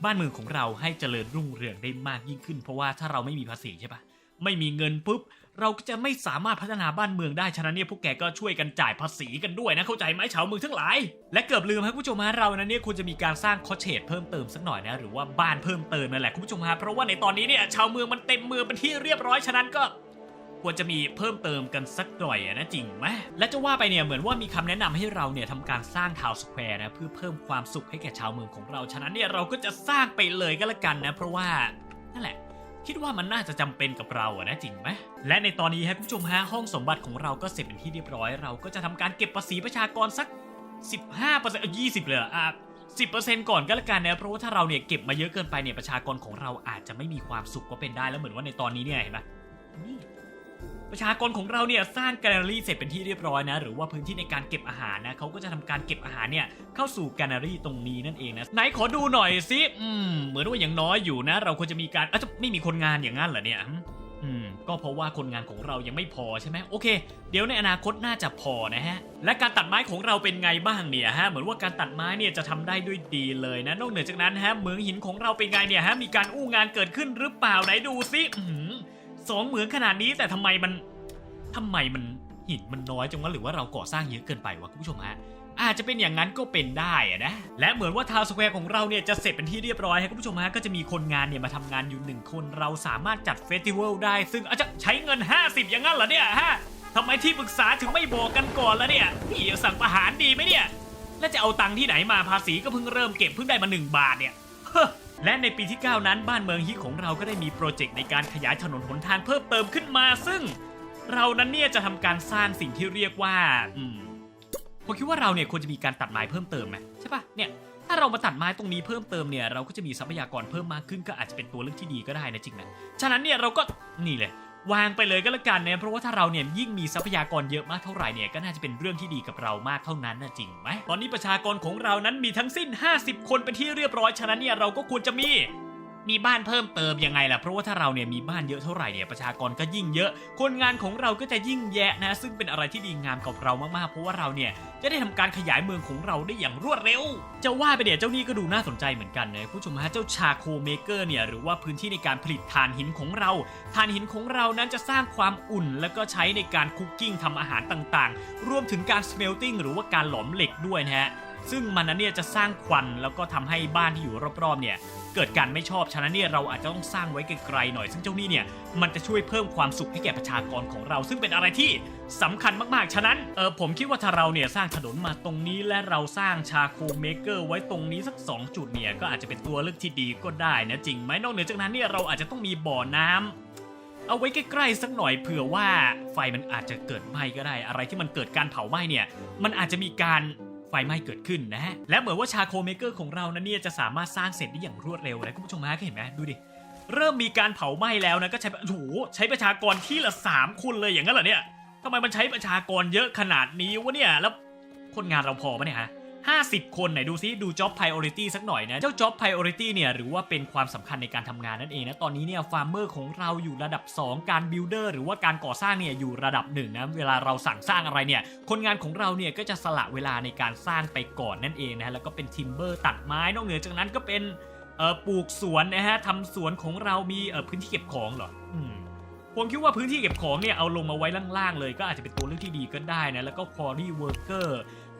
[SPEAKER 1] บ้านเมืองของเราให้เจริญรุ่งเรืองได้มากยิ่งขึ้น เพราะว่าถ้าเราไม่มีภาษีใช่ปะไม่มีเงินปุ๊บ เราก็จะไม่สามารถพัฒนาบ้านเมืองได้ ฉะนั้นเนี่ยพวกแกก็ช่วยกันจ่ายภาษีกันด้วยนะ เข้าใจไหมชาวเมืองทั้งหลาย และเกือบลืมครับผู้ชมฮะเรานั้นเนี่ยควรจะมีการสร้างคอเชตเพิ่มเติมสักหน่อยนะ หรือว่าบ้านเพิ่มเติมนั่นแหละคุณผู้ชมฮะเพราะว่าในตอนนี้เนี่ยชาวเมืองมันเต็มเมืองเป็นที่เรียบร้อยฉะนั้นก็ควรจะมีเพิ่มเติมกันสักหน่อยอะนะจริงไหมและจะว่าไปเนี่ยเหมือนว่ามีคำแนะนำให้เราเนี่ยทำการสร้างทาวสแควร์นะเพื่อเพิ่มความสุขให้แก่ชาวเมืองของเรา ฉะนั้นเนี่ยเราก็จะสร้างไปเลยก็แล้วกันนะ เพราะว่านั่นแหละ คิดว่ามันน่าจะจำเป็นกับเราอะนะจริงไหมและในตอนนี้ครับคุณผู้ชมฮะห้องสมบัติของเราก็เสร็จเป็นที่เรียบร้อย เราก็จะทำการเก็บภาษีประชากรสัก 15%เออ20 เลยเหรออะ10%ก่อนก็แล้วกันนะเพราะว่าถ้าเราเนี่ยเก็บมาเยอะเกินไปเนี่ยประชากรของเราอาจจะไม่มีความสุขก็เป็นได้แล้วเหมือนว่าในตอนนี้เนี่ยเห็นไหมนี่ ประชากรของเราเนี่ยสร้างแกลเลอรี่เสร็จเป็นที่เรียบร้อยนะ หรือว่าพื้นที่ในการเก็บอาหารนะเขาก็จะทำการเก็บอาหารเนี่ยเข้าสู่แกลเลอรี่ตรงนี้นั่นเองนะไหนขอดูหน่อยสิอืมเหมือนว่าอย่างน้อยอยู่นะ เราควรจะมีการอะจะไม่มีคนงานอย่างนั้นเหรอเนี่ยอืมก็เพราะว่าคนงานของเรายังไม่พอใช่ไหมโอเค เดี๋ยวในอนาคตน่าจะพอนะฮะ และการตัดไม้ของเราเป็นไงบ้างเนี่ยฮะ เหมือนว่าการตัดไม้เนี่ยจะทำได้ด้วยดีเลยนะ นอกเหนือจากนั้นฮะเหมืองหินของเราเป็นไงเนี่ยฮะ มีการอู้งานเกิดขึ้นหรือเปล่าไหนดูซิอื สองเหมืองขนาดนี้แต่ทำไมมันทำไมมันหินมันน้อยจังวะหรือว่าเราก่อสร้างเยอะเกินไปวะคุณผู้ชมฮะอาจจะเป็นอย่างนั้นก็เป็นได้อะนะ และเหมือนว่าทาวน์สแควร์ของเราเนี่ยจะเสร็จเป็นที่เรียบร้อยครับคุณผู้ชมฮะก็จะมีคนงานเนี่ยมาทำงานอยู่หนึ่งคนเราสามารถจัดเฟสติวัลได้ ซึ่งอาจจะใช้เงิน 50 อย่างนั้นเหรอเนี่ยฮะทำไมที่ปรึกษาถึงไม่บอกกันก่อนล้วเนี่ยพี่สั่งประหารดีไหมเนี่ย แล้วจะเอาตังค์ที่ไหนมาภาษีก็เพิ่งเริ่มเก็บเพิ่งได้มา 1 บาทเนี่ยเฮ้ และในปีที่ 9 นั้นบ้านเมืองฮิของเราก็ได้มีโปรเจกต์ในการขยายถนนหนทางเพิ่มเติมขึ้นมา ซึ่งเรานั้นเนี่ยจะทำการสร้างสิ่งที่เรียกว่าอืมผมคิดว่าเราเนี่ยควรจะมีการตัดไม้เพิ่มเติมไหมใช่ปะเนี่ยถ้าเรามาตัดไม้ตรงนี้เพิ่มเติมเนี่ยเราก็จะมีทรัพยากรเพิ่มมากขึ้นก็อาจจะเป็นตัวเลือกที่ดีก็ได้นะจริงนะฉะนั้นเนี่ยเราก็นี่เลย วางไปเลยก็แล้วกันเนี่ยเพราะว่าถ้าเราเนี่ยยิ่งมีทรัพยากรเยอะมากเท่าไหร่เนี่ยก็น่าจะเป็นเรื่องที่ดีกับเรามากเท่านั้นนะจริงไหมตอนนี้ประชากรของเรานั้นมีทั้งสิ้น 50 คนเป็นที่เรียบร้อยฉะนั้นเนี่ยเราก็ควรจะมี มีบ้านเพิ่มเติมยังไงล่ะ เพราะว่าถ้าเราเนี่ยมีบ้านเยอะเท่าไหร่เนี่ยประชากรก็ยิ่งเยอะ คนงานของเราก็จะยิ่งแยะนะ ซึ่งเป็นอะไรที่ดีงามกับเรามากๆ เพราะว่าเราเนี่ยจะได้ทำการขยายเมืองของเราได้อย่างรวดเร็ว จะว่าไปเนี่ยเจ้านี่ก็ดูน่าสนใจเหมือนกันนะผู้ชมฮะเจ้าชาโคเมเกอร์เนี่ยหรือว่าพื้นที่ในการผลิตถ่านหินของเราถ่านหินของเรานั้นจะสร้างความอุ่น แล้วก็ใช้ในการคุกกิ้งทำอาหารต่างๆ รวมถึงการสเมลติ้งหรือว่าการหลอมเหล็กด้วยนะฮะซึ่งมันนั้นเนี่ยจะสร้างควันแล้วก็ทำให้บ้านที่อยู่รอบๆเนี่ย เกิดการไม่ชอบฉะนั้นเนี่ยเราอาจจะต้องสร้างไว้ไกลๆหน่อย ซึ่งเจ้านี่เนี่ยมันจะช่วยเพิ่มความสุขให้แก่ประชากรของเรา ซึ่งเป็นอะไรที่สำคัญมากๆ ฉะนั้นเออผมคิดว่าถ้าเราเนี่ยสร้างถนนมาตรงนี้และเราสร้างชาโคเมเกอร์ไว้ตรงนี้สัก 2 จุดเนี่ยก็อาจจะเป็นตัวเลือกที่ดีก็ได้นะจริงไหมนอกเหนือจากนั้นเนี่ยเราอาจจะต้องมีบ่อน้ำเอาไว้ใกล้ๆสักหน่อยเผื่อว่าไฟมันอาจจะเกิดไหม้ก็ได้ อะไรที่มันเกิดการเผาไหม้เนี่ย มันอาจจะมีการ ไฟไหม้เกิดขึ้นนะฮะ และเหมือนว่าชาโคเมเกอร์ของเรานั้นเนี่ยจะสามารถสร้างเสร็จได้อย่างรวดเร็วนะคุณผู้ชมฮะก็เห็นไหมดูดิ เริ่มมีการเผาไหม้แล้วนะก็ใช้โอ้โหใช้ประชากรที่ละสามคนเลยอย่างนั้นเหรอเนี่ยทำไมมันใช้ประชากรเยอะขนาดนี้วะเนี่ยแล้วคนงานเราพอปะเนี่ยฮะ 50 คนไหนดูซิดู job priority สักหน่อยนะ เจ้า job priority เนี่ยหรือว่าเป็นความสำคัญในการทำงานนั่นเองนะตอนนี้เนี่ย farmer ของเราอยู่ระดับ 2 การ builder หรือว่าการก่อสร้างเนี่ยอยู่ระดับ1นะเวลาเราสั่งสร้างอะไรเนี่ยคนงานของเราเนี่ยก็จะสละเวลาในการสร้างไปก่อนนั่นเองนะแล้วก็เป็น timber ตัดไม้นอกเหนือจากนั้นก็เป็นปลูกสวนนะฮะทำสวนของเรามีพื้นที่เก็บของเหรออืมผมคิดว่าพื้นที่เก็บของเนี่ยเอาลงมาไว้ล่างๆเลยก็อาจจะเป็นตัวเลือกที่ดีก็ได้นะแล้วก็ quarry worker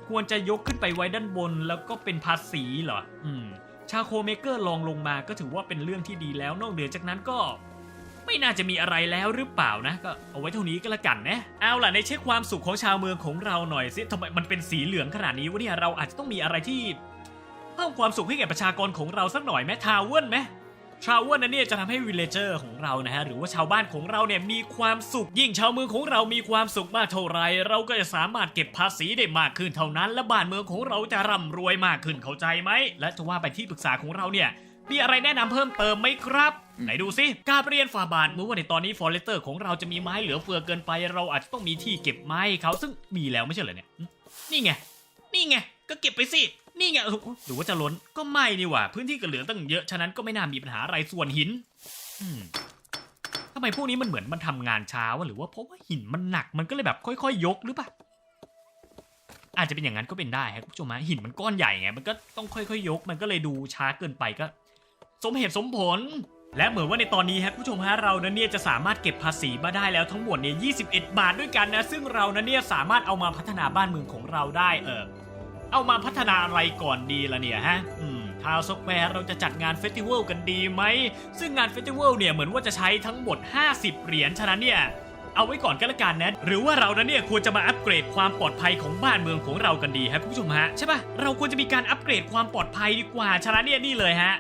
[SPEAKER 1] ควรจะยกขึ้นไปไว้ด้านบนแล้วก็เป็นภาษีเหรอ อืม ชาโคเมเกอร์ลองลงมาก็ถือว่าเป็นเรื่องที่ดีแล้ว นอกเหนือจากนั้นก็ไม่น่าจะมีอะไรแล้วหรือเปล่านะ ก็เอาไว้เท่านี้ก็แล้วกันนะ เอาล่ะในเช็คความสุขของชาวเมืองของเราหน่อยสิทำไมมันเป็นสีเหลืองขนาดนี้วะเนี่ยเราอาจจะต้องมีอะไรที่เพิ่มความสุขให้แก่ประชากรของเราสักหน่อยไหมทาวเวิร์นไหม ทราเวลนั้นเนี่ยจะทำให้วิลเลเจอร์ของเรานะฮะหรือว่าชาวบ้านของเราเนี่ยมีความสุขยิ่งชาวเมืองของเรามีความสุขมากเท่าไร เราก็จะสามารถเก็บภาษีได้มากขึ้นเท่านั้น และบ้านเมืองของเราจะร่ำรวยมากขึ้นเข้าใจไหมและจะว่าไปที่ปรึกษาของเราเนี่ยมีอะไรแนะนำเพิ่มเติมไหมครับ ไหนดูสิการเรียนฝ่าบาทเมื่อว่าในตอนนี้ฟอร์เรสเตอร์ของเราจะมีไม้เหลือเฟือเกินไป เราอาจจะต้องมีที่เก็บไม้เขาซึ่งมีแล้วไม่ใช่เหรอเนี่ยนี่ไงนี่ไงก็เก็บไปสิ นี่ไงหรือว่าจะล้นก็ไม่นี่หว่า พื้นที่ก็เหลือตั้งเยอะ ฉะนั้นก็ไม่น่ามีปัญหาอะไรส่วนหิน อืมทำไมพวกนี้มันเหมือนมันทำงานช้าวะหรือว่าเพราะว่าหินมันหนักมันก็เลยแบบค่อยๆ ยกหรือเปล่าอาจจะเป็นอย่างนั้นก็เป็นได้ครับคุณผู้ชมฮะหินมันก้อนใหญ่ไงมันก็ต้องค่อยๆ ยก มันก็เลยดูช้าเกินไปก็ สมเหตุสมผล และเหมือนว่าในตอนนี้ครับผู้ชมฮะเรานั้นเนี่ยจะสามารถเก็บภาษีมาได้แล้วทั้งหมดเนี่ย21 บาทด้วยกันนะ ซึ่งเรานั้นเนี่ยสามารถเอามาพัฒนาบ้านเมืองของเราได้เออ เอามาพัฒนาอะไรก่อนดีล่ะเนี่ยฮะ อืมทาวซอกแวร์เราจะจัดงานเฟสติวัลกันดีไหม ซึ่งงานเฟสติวัลเนี่ยเหมือนว่าจะใช้ทั้งหมด 50 เหรียญ ฉะนั้นเนี่ย เอาไว้ก่อนก็แล้วกันนะ หรือว่าเรานนเนี่ยควรจะมาอัปเกรดความปลอดภัยของบ้านเมืองของเรากันดีครับคุณผู้ชมฮะ ใช่ปะเราควรจะมีการอัปเกรดความปลอดภัยดีกว่า ฉะนั้นเนี่ยนี่เลยฮะ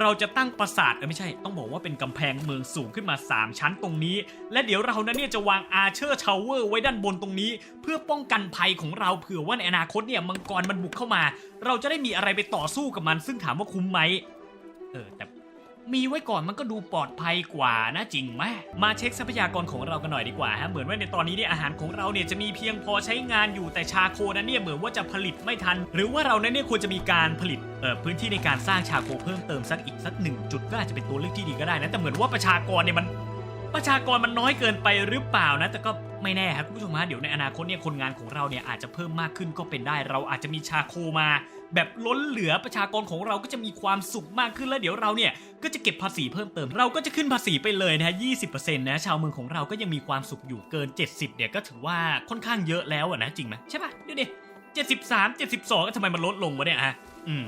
[SPEAKER 1] เราจะตั้งปราสาทเออไม่ใช่ ต้องบอกว่าเป็นกำแพงเมืองสูงขึ้นมา 3 ชั้นตรงนี้ และเดี๋ยวเรานั้นเนี่ยจะวางอาเชอร์ชาวเวอร์ไว้ด้านบนตรงนี้ เพื่อป้องกันภัยของเราเผื่อว่าในอนาคตเนี่ยมังกรมันบุกเข้ามา เราจะได้มีอะไรไปต่อสู้กับมัน ซึ่งถามว่าคุ้มไหมเออแต่ มีไว้ก่อนมันก็ดูปลอดภัยกว่านะจริงไหมมาเช็คทรัพยากรของเรากันหน่อยดีกว่าฮะเหมือนว่าในตอนนี้เนี่ยอาหารของเราเนี่ยจะมีเพียงพอใช้งานอยู่แต่ชาโคนั้นเนี่ยเหมือนว่าจะผลิตไม่ทัน หรือว่าเรานั้นเนี่ยควรจะมีการผลิตเอ่อพื้นที่ในการสร้างชาโคเพิ่มเติมสักอีกสักหนึ่งจุดก็อาจจะเป็นตัวเลือกที่ดีก็ได้นะแต่เหมือนว่าประชากรเนี่ยมันประชากรมันน้อยเกินไปหรือเปล่านะ แต่ก็ไม่แน่ครับคุณผู้ชมฮะเดี๋ยวในอนาคตเนี่ยคนงานของเราเนี่ยอาจจะเพิ่มมากขึ้นก็เป็นได้ เราอาจจะมีชาโคมา แบบล้นเหลือประชากรของเราก็จะมีความสุขมากขึ้นแล้วเดี๋ยวเราเนี่ยก็จะเก็บภาษีเพิ่มเติมเราก็จะขึ้นภาษีไปเลยนะฮะ20%นะชาวเมืองของเราก็ยังมีความสุขอยู่เกิน 70เนี่ยก็ถือว่าค่อนข้างเยอะแล้วอะนะจริงไหมใช่ปะดูดิ73 72ก็ทำไมมันลดลงวะเนี่ยฮะอืม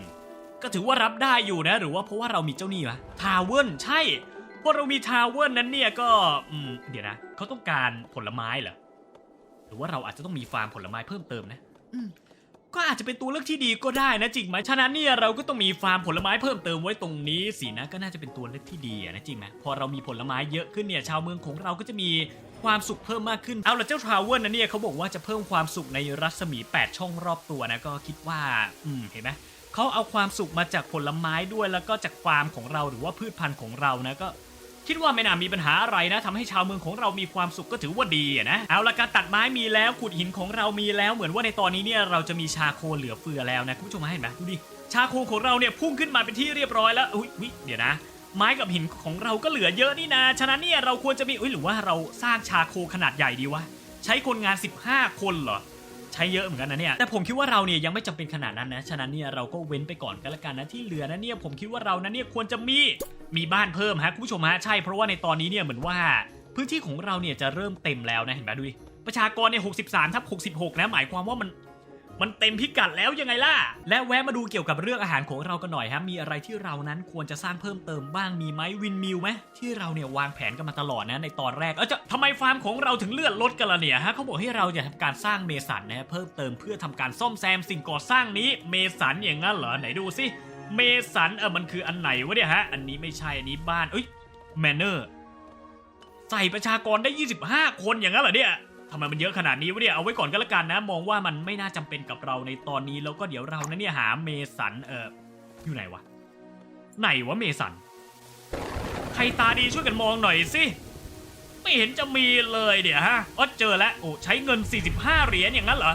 [SPEAKER 1] ก็ถือว่ารับได้อยู่นะ หรือว่าเพราะว่าเรามีเจ้าหนี้วะทาวเวิลใช่เพราะเรามีทาวเวิลนั้นเนี่ยก็อืมเดี๋ยวนะเขาต้องการผลไม้เหรอหรือว่าเราอาจจะต้องมีฟาร์มผลไม้เพิ่มเติมนะอืม ก็อาจจะเป็นตัวเลือกที่ดีก็ได้นะจริงไหมฉะนั้นเนี่ยเราก็ต้องมีฟาร์มผลไม้เพิ่มเติมไว้ตรงนี้สินะก็น่าจะเป็นตัวเลือกที่ดีนะจริงไหมพอเรามีผลไม้เยอะขึ้นเนี่ยชาวเมืองของเราก็จะมีความสุขเพิ่มมากขึ้น เอาละเจ้าทาวเวิลนะเนี่ยเขาบอกว่าจะเพิ่มความสุขในรัศมี 8 ช่องรอบตัวนะก็คิดว่า อืมเห็นไหมเขาเอาความสุขมาจากผลไม้ด้วยแล้วก็จากฟาร์มของเราหรือว่าพืชพันธุ์ของเรานะก็ คิดว่าไม่น่ามีปัญหาอะไรนะทำให้ชาวเมืองของเรามีความสุขก็ถือว่าดีนะเอาละการตัดไม้มีแล้วขุดหินของเรามีแล้วเหมือนว่าในตอนนี้เนี่ยเราจะมีชาโคเหลือเฟือแล้วนะคุณผู้ชมเห็นไหมดูดิชาโคของเราเนี่ยพุ่งขึ้นมาเป็นที่เรียบร้อยแล้วอุ้ยเดี๋ยวนะไม้กับหินของเราก็เหลือเยอะนี่นาฉะนั้นเนี่ยเราควรจะมีอุ้ยหรือว่าเราสร้างชาโคขนาดใหญ่ดีวะ ใช้คนงาน 15 คนเหรอ ใช้เยอะเหมือนกันนะเนี่ยแต่ผมคิดว่าเราเนี่ยยังไม่จำเป็นขนาดนั้นนะฉะนั้นเนี่ยเราก็เว้นไปก่อนก็แล้วกันนะที่เหลือนะเนี่ยผมคิดว่าเรานะเนี่ยควรจะมีมีบ้านเพิ่มฮะคุณผู้ชมฮะใช่เพราะว่าในตอนนี้เนี่ยเหมือนว่า พื้นที่ของเราเนี่ยจะเริ่มเต็มแล้วนะเห็นไหมดูดิประชากรเนี่ยหกสิบสามทับหกสิบหกนะหมายความว่ามัน มันเต็มพิกัดแล้วยังไงล่ะ และแวะมาดูเกี่ยวกับเรื่องอาหารของเรากันหน่อยฮะมีอะไรที่เรานั้นควรจะสร้างเพิ่มเติมบ้างมีไหมวินมิลไหมที่เราเนี่ยวางแผนกันมาตลอดนะในตอนแรก เออจะทำไมฟาร์มของเราถึงเลื่อนลดกันล่ะเนี่ยฮะเขาบอกให้เราจะทำการสร้างเมสันนะฮะเพิ่มเติมเพื่อทำการซ่อมแซมสิ่งก่อสร้างนี้เมสันอย่างนั้นเหรอไหนดูสิเมสันเออมันคืออันไหนวะเนี่ยฮะอันนี้ไม่ใช่อันนี้บ้านเอ้ยแมนเนอร์ใส่ประชากรได้ 25 คนอย่างนั้นเหรอเนี่ย ทำไมมันเยอะขนาดนี้วะเนี่ย เอาไว้ก่อนก็แล้วกันนะ มองว่ามันไม่น่าจำเป็นกับเราในตอนนี้ แล้วก็เดี๋ยวเรานะเนี่ยหาเมสันเอออยู่ไหนวะ ไหนวะเมสัน ใครตาดีช่วยกันมองหน่อยสิ ไม่เห็นจะมีเลยเดี๋ยวฮะอ๋อเจอแล้ว โอ้ใช้เงิน 45 เหรียญอย่างนั้นเหรอ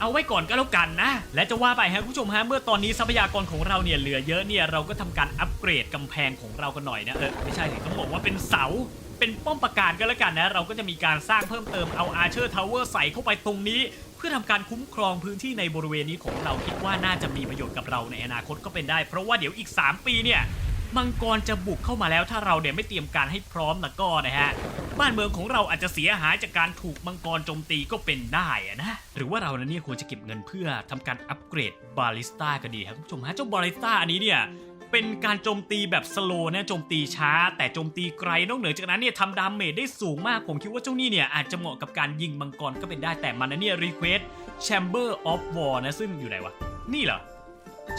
[SPEAKER 1] เอาไว้ก่อนก็แล้วกันนะ และจะว่าไปฮะคุณผู้ชมฮะ เมื่อตอนนี้ทรัพยากรของเราเนี่ยเหลือเยอะเนี่ย เราก็ทำการอัปเกรดกำแพงของเรากันหน่อยนะ เออไม่ใช่สิต้องบอกว่าเป็นเสา เป็นป้อมปราการก็แล้วกันนะ เราก็จะมีการสร้างเพิ่มเติมเอาอาร์เชอร์ทาวเวอร์ใส่เข้าไปตรงนี้ เพื่อทำการคุ้มครองพื้นที่ในบริเวณนี้ของเราคิดว่าน่าจะมีประโยชน์กับเราในอนาคตก็เป็นได้ เพราะว่าเดี๋ยวอีก 3 ปีเนี่ยมังกรจะบุกเข้ามาแล้วถ้าเราเนี่ยไม่เตรียมการให้พร้อมนะก็นะฮะบ้านเมืองของเราอาจจะเสียหายจากการถูกมังกรโจมตีก็เป็นได้อะนะหรือว่าเราเนี่ยควรจะเก็บเงินเพื่อทำการอัปเกรดบาลิสต้าก็ดีครับคุณผู้ชมฮะเจ้าบาลิสต้าอันนี้เนี่ย เป็นการโจมตีแบบสโลว์นะโจมตีช้า แต่โจมตีไกลนอกเหนือจากนั้นเนี่ยทำดาเมจได้สูงมาก ผมคิดว่าเจ้านี่เนี่ยอาจจะเหมาะกับการยิงมังกรก็เป็นได้แต่มันนะเนี่ยรีเควสต์ Chamber of War นะซึ่งอยู่ไหนวะ นี่เหรอ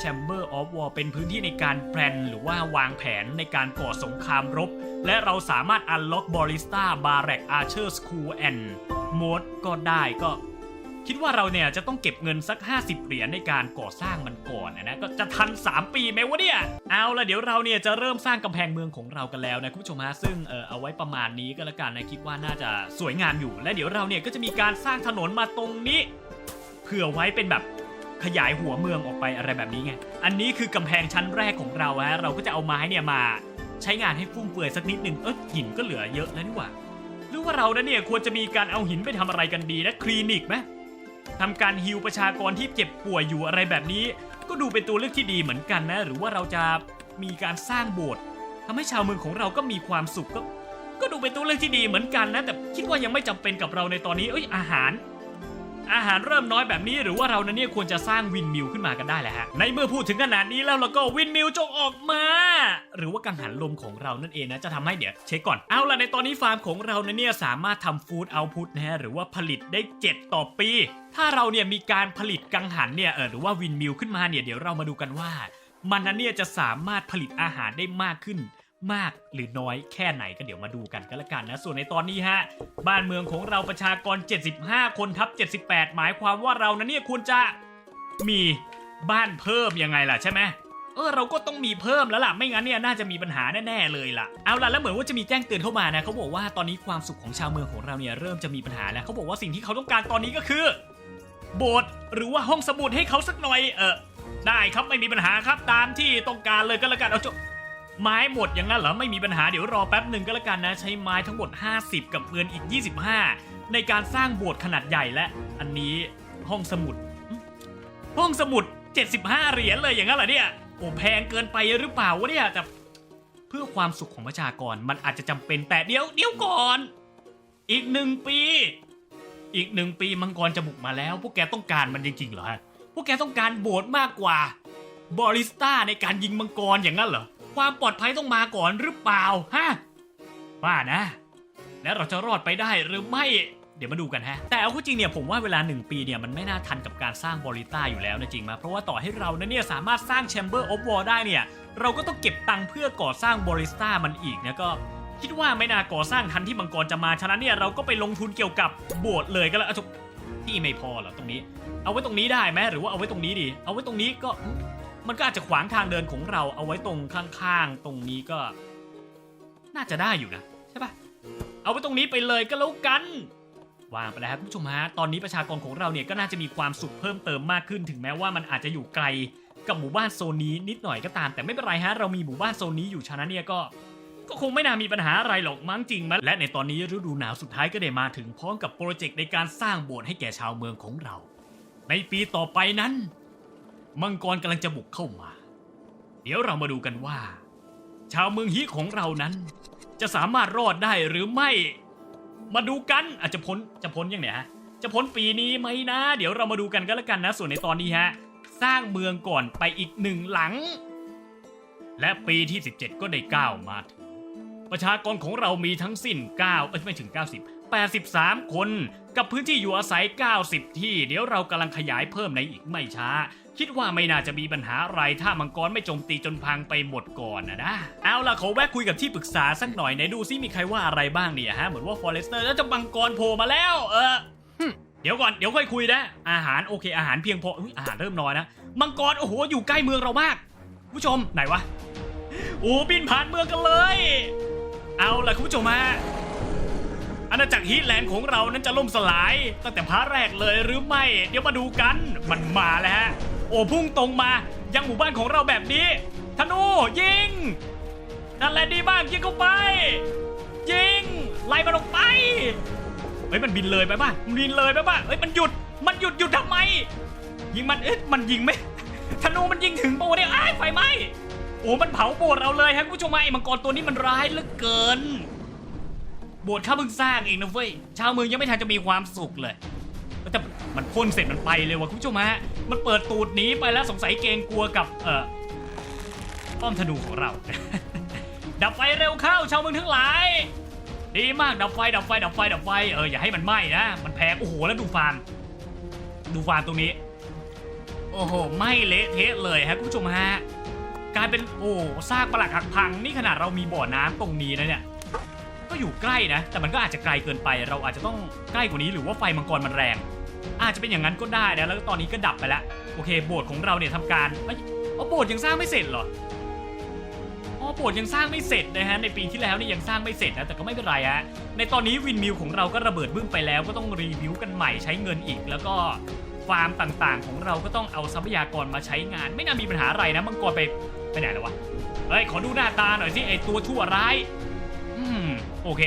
[SPEAKER 1] Chamber of War เป็นพื้นที่ในการแพลนหรือว่าวางแผนในการก่อสงครามรบ และเราสามารถ unlock Ballista Barrack Archer School and Mode ก็ได้ก็ คิดว่าเราเนี่ยจะต้องเก็บเงินสัก 50 เหรียญในการก่อสร้างมันก่อนนะนะก็จะทัน 3 ปีไหมวะเนี่ย เอาละเดี๋ยวเราเนี่ยจะเริ่มสร้างกำแพงเมืองของเรากันแล้วนะคุณผู้ชมฮะซึ่งเออเอาไว้ประมาณนี้ก็แล้วกันนะคิดว่าน่าจะสวยงามอยู่ และเดี๋ยวเราเนี่ยก็จะมีการสร้างถนนมาตรงนี้ เผื่อไว้เป็นแบบขยายหัวเมืองออกไปอะไรแบบนี้ไง อันนี้คือกำแพงชั้นแรกของเราฮะเราก็จะเอาไม้เนี่ยมาใช้งานให้ฟุ่มเฟือยสักนิดหนึ่งเออหินก็เหลือเยอะแล้วนี่หว่าหรือว่าเราเนี่ยควรจะมีการเอาหินไปทำอะไรกันดีนะคลินิกไหม ทำการฮิวประชากรที่เจ็บป่วยอยู่อะไรแบบนี้ ก็ดูเป็นตัวเลือกที่ดีเหมือนกันนะ หรือว่าเราจะมีการสร้างโบสถ์ทำให้ชาวเมืองของเราก็มีความสุขก็ก็ดูเป็นตัวเลือกที่ดีเหมือนกันนะ แต่คิดว่ายังไม่จำเป็นกับเราในตอนนี้เอ้ยอาหาร อาหารเริ่มน้อยแบบนี้หรือว่าเรานั้นเนี่ยควรจะสร้างวินมิลขึ้นมากันได้แหละฮะ ในเมื่อพูดถึงขนาดนี้แล้วเราก็วินมิลจงออกมา หรือว่ากังหันลมของเรานั่นเองนะจะทำให้เดี๋ยวเช็คก่อน เอาล่ะในตอนนี้ฟาร์มของเรานั้นเนี่ยสามารถทำฟู้ดเอาพุตนะฮะหรือว่าผลิตได้ 7 ต่อปี ถ้าเราเนี่ยมีการผลิตกังหันเนี่ยเออหรือว่าวินมิลขึ้นมาเนี่ยเดี๋ยวเรามาดูกันว่า มันนั้นเนี่ยจะสามารถผลิตอาหารได้มากขึ้น มากหรือน้อยแค่ไหนก็เดี๋ยวมาดูกันก็แล้วกันนะ ส่วนในตอนนี้ฮะ บ้านเมืองของเราประชากร 75 คนทับ 78 หมายความว่าเรานะเนี่ยควรจะมีบ้านเพิ่มยังไงล่ะใช่ไหมเออเราก็ต้องมีเพิ่มแล้วล่ะไม่งั้นเนี่ยน่าจะมีปัญหาแน่ๆเลยล่ะเอาล่ะแล้วเหมือนว่าจะมีแจ้งเตือนเข้ามานะเขาบอกว่าตอนนี้ความสุขของชาวเมืองของเราเนี่ยเริ่มจะมีปัญหาแล้วเขาบอกว่าสิ่งที่เขาต้องการตอนนี้ก็คือ โบสถ์หรือว่าห้องสมุดให้เขาสักหน่อยเออได้ครับไม่มีปัญหาครับตามที่ต้องการเลยก็แล้วกันเอาจบ ไม้หมดอย่างนั้นเหรอไม่มีปัญหาเดี๋ยวรอแป๊บหนึ่งก็แล้วกันนะ ใช้ไม้ทั้งหมด 50 กับเงินอีก 25 ในการสร้างโบสถ์ขนาดใหญ่และ อันนี้ห้องสมุด ห้องสมุด 75 เหรียญเลยอย่างนั้นเหรอเนี่ยโอ้แพงเกินไปหรือเปล่าวะเนี่ยแต่เพื่อความสุขของประชากรมันอาจจะจำเป็นแต่เดี๋ยวเดี๋ยวก่อน อีกหนึ่งปี อีกหนึ่งปีมังกรจะบุกมาแล้ว พวกแกต้องการมันจริงๆเหรอฮะพวกแกต้องการโบสถ์มากกว่าบอริสต้าในการยิงมังกรอย่างนั้นเหรอ ความปลอดภัยต้องมาก่อนหรือเปล่าฮะว่านะ แล้วเราจะรอดไปได้หรือไม่เดี๋ยวมาดูกันฮะ แต่เอาข้าจริงเนี่ยผมว่าเวลา 1 ปีเนี่ยมันไม่น่าทันกับการสร้างบริต้าอยู่แล้วนะจริงไหมเพราะว่าต่อให้เรานะเนี่ยสามารถสร้างแชมเบอร์ออฟวอลได้เนี่ย เราก็ต้องเก็บตังค์เพื่อก่อสร้างบริสต้ามันอีกนะก็ คิดว่าไม่น่าก่อสร้างทันที่มังกรจะมาฉะนั้นเนี่ยเราก็ไปลงทุนเกี่ยวกับโบสถ์เลยก็แล้วที่ไม่พอเหรอตรงนี้ เอาไว้ตรงนี้ได้ไหมหรือว่าเอาไว้ตรงนี้ดี เอาไว้ตรงนี้ก็ มันก็อาจจะขวางทางเดินของเราเอาไว้ตรงข้างๆ ตรงนี้ก็ น่าจะได้อยู่นะ ใช่ปะเอาไว้ตรงนี้ไปเลยก็แล้วกันวางไปแล้วครับผู้ชมฮะตอนนี้ประชากรของเราเนี่ยก็น่าจะมีความสุขเพิ่มเติมมากขึ้น ถึงแม้ว่ามันอาจจะอยู่ไกลกับหมู่บ้านโซนนี้นิดหน่อยก็ตาม แต่ไม่เป็นไรฮะเรามีหมู่บ้านโซนนี้อยู่ฉะนั้นเนี่ยก็ก็คงไม่น่ามีปัญหาอะไรหรอกมั้งจริงมั้ยและในตอนนี้ฤดูหนาวสุดท้ายก็ได้มาถึงพร้อมกับโปรเจกต์ในการสร้างโบสถ์ให้แก่ชาวเมืองของเรา ในปีต่อไปนั้น มังกรกำลังจะบุกเข้ามา เดี๋ยวเรามาดูกันว่า ชาวเมืองฮีของเรานั้น จะสามารถรอดได้หรือไม่ มาดูกันอาจจะพ้นจะพ้นยังไงฮะจะพ้นปีนี้ไหมนะ เดี๋ยวเรามาดูกันก็แล้วกันนะ ส่วนในตอนนี้ฮะ สร้างเมืองก่อนไปอีกหนึ่งหลัง และปีที่ 17 ก็ได้ก้ามาถึง ประชากรของเรามีทั้งสิ้น 9 เอ้ยไม่ถึง 90 83 คน กับพื้นที่อยู่อาศัย 90 ที่ เดี๋ยวเรากำลังขยายเพิ่มในอีกไม่ช้า คิดว่าไม่น่าจะมีปัญหาอะไรถ้ามังกรไม่โจมตีจนพังไปหมดก่อนนะนะ เอาล่ะขอแวะคุยกับที่ปรึกษาสักหน่อยไหนดูซิมีใครว่าอะไรบ้างเนี่ยฮะเหมือนว่าฟอเรสเตอร์แล้วจะมังกรโผล่มาแล้ว เออเดี๋ยวก่อนเดี๋ยวค่อยคุยนะ อาหารโอเค อาหารเพียงพออุ๊ยอาหารเริ่มน้อยนะมังกรโอ้โหอยู่ใกล้เมืองเรามาก ผู้ชมไหนวะโอ้บินผ่านเมืองกันเลย เอาล่ะคุณผู้ชมฮะอาณาจักรฮีทแลนด์ของเรานั้นจะล่มสลาย ตั้งแต่พาร์ทแรกเลยหรือไม่ เดี๋ยวมาดูกันมันมาแล้วฮะ โอ้พุ่งตรงมายังหมู่บ้านของเราแบบนี้ธนูยิงนั่นแหละดีมากยิงเข้าไป ยิงไล่มันออกไปเฮ้ยมันบินเลยไปป่ะมันบินเลยไปป่ะเฮ้ยมันหยุดมันหยุดหยุดทำไม ยิงมันเอ๊ะมันยิงไหมธนูมันยิงถึงโบเนี่ยอ้ไฟไหมโอ้มันเผาโบสถ์เราเลยครับคุณผู้ชมไอ้มังกรตัวนี้มันร้ายเหลือเกินโบสถ์ข้าเพิ่งสร้างเองนะเว้ยชาวเมืองยังไม่ทันจะมีความสุขเลย แต่มันพ่นเสร็จมันไปเลยว่ะคุณผู้ชมฮะ มันเปิดตูดหนีไปแล้วสงสัยเกรงกลัวกับเอ่อป้อมธนูของเรา ดับไฟเร็วเข้าชาวเมืองทั้งหลาย ดีมากดับไฟดับไฟดับไฟดับไฟเอออย่าให้มันไหม้นะ มันแพงโอ้โหแล้วดูฟาร์มดูฟาร์มตรงนี้ โอ้โหไหม้เละเทะเลยฮะคุณผู้ชมฮะกลายเป็นโอ้ซากปลักหักพังนี่ขนาดเรามีบ่อน้ำตรงนี้นะเนี่ยก็อยู่ใกล้นะ แต่มันก็อาจจะไกลเกินไป เราอาจจะต้องใกล้กว่านี้หรือว่าไฟมังกรมันแรง อาจจะเป็นอย่างนั้นก็ได้นะแล้วตอนนี้ก็ดับไปแล้วโอเคโบสถ์ของเราเนี่ยทำการเอ้ยอ๋อโบสถ์ยังสร้างไม่เสร็จเหรออ๋อโบสถ์ยังสร้างไม่เสร็จนะฮะในปีที่แล้วนี่ยังสร้างไม่เสร็จนะแต่ก็ไม่เป็นไรฮะในตอนนี้วินมิวของเราก็ระเบิดบึ้มไปแล้วก็ต้องรีวิวกันใหม่ใช้เงินอีก แล้วก็ฟาร์มต่างๆ ของเราก็ต้องเอาทรัพยากรมาใช้งาน ไม่น่ามีปัญหาอะไรนะมังกรไปไปไหนแล้ววะเฮ้ยขอดูหน้าตาหน่อยสิไอตัวชั่วร้ายอืมโอเค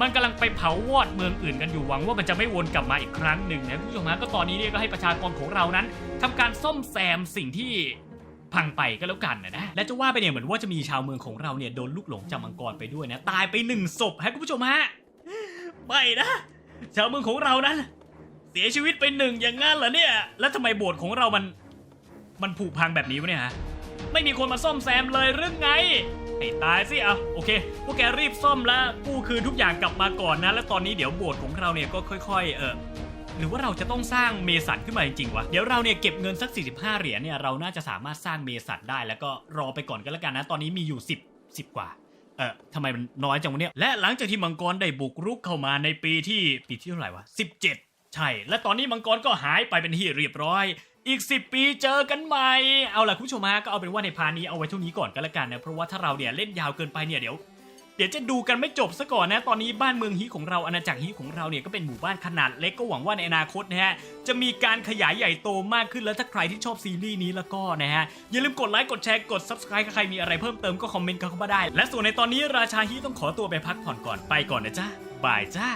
[SPEAKER 1] มันกำลังไปเผาวอดเมืองอื่นกันอยู่หวังว่ามันจะไม่วนกลับมาอีกครั้งหนึ่งนะคุณผู้ชมฮะก็ตอนนี้เนี่ยก็ให้ประชากรของเรานั้นทำการซ่อมแซมสิ่งที่พังไปก็แล้วกันนะนะและจะว่าไปเนี่ยเหมือนว่าจะมีชาวเมืองของเราเนี่ยโดนลูกหลงจากมังกรไปด้วยนะตายไปหนึ่งศพฮะคุณผู้ชมฮะไม่นะชาวเมืองของเรานั้น เสียชีวิตไปหนึ่งอย่างงั้นเหรอเนี่ย แล้วทำไมโบสถ์ของเรามัน มันผุพังแบบนี้วะเนี่ยฮะไม่มีคนมาซ่อมแซมเลยหรือไง ให้ตายสิเอาโอเค พวกแกรีบซ่อมแล้วกู้คืนทุกอย่างกลับมาก่อนนะ แล้วตอนนี้เดี๋ยวโบสถ์ของเราเนี่ยก็ค่อย ๆ เออหรือว่าเราจะต้องสร้างเมสันขึ้นมาจริงๆวะเดี๋ยวเราเนี่ยเก็บเงินสัก 45 เหรียญเนี่ยเราน่าจะสามารถสร้างเมสันได้แล้วก็รอไปก่อนก็แล้วกันนะ ตอนนี้มีอยู่ 10 10 กว่าเออทำไมมันน้อยจังวะเนี่ยและหลังจากที่มังกรได้บุกรุกเข้ามาในปีที่ปีที่เท่าไหร่วะ17 ใช่ และตอนนี้มังกรก็หายไปเป็นที่เรียบร้อย อีก 10 ปีเจอกันใหม่ เอาล่ะคุณผู้ชมฮะก็เอาเป็นว่าในพาร์ทนี้เอาไว้เท่านี้ก่อนก็แล้วกันนะ เพราะว่าถ้าเราเนี่ยเล่นยาวเกินไปเนี่ยเดี๋ยว เดี๋ยวจะดูกันไม่จบซะก่อนนะ ตอนนี้บ้านเมืองฮีของเราอาณาจักรฮีของเราเนี่ยก็เป็นหมู่บ้านขนาดเล็กก็หวังว่าในอนาคตนะฮะจะมีการขยายใหญ่โตมากขึ้นแล้วถ้าใครที่ชอบซีรีส์นี้แล้วก็นะฮะอย่าลืมกดไลค์กดแชร์กด subscribe ใครมีอะไรเพิ่มเติมก็คอมเมนต์เข้ามาได้ และส่วนในตอนนี้ราชาฮีต้องขอตัวไปพักผ่อนก่อนไปก่อนนะจ๊ะบายจ้า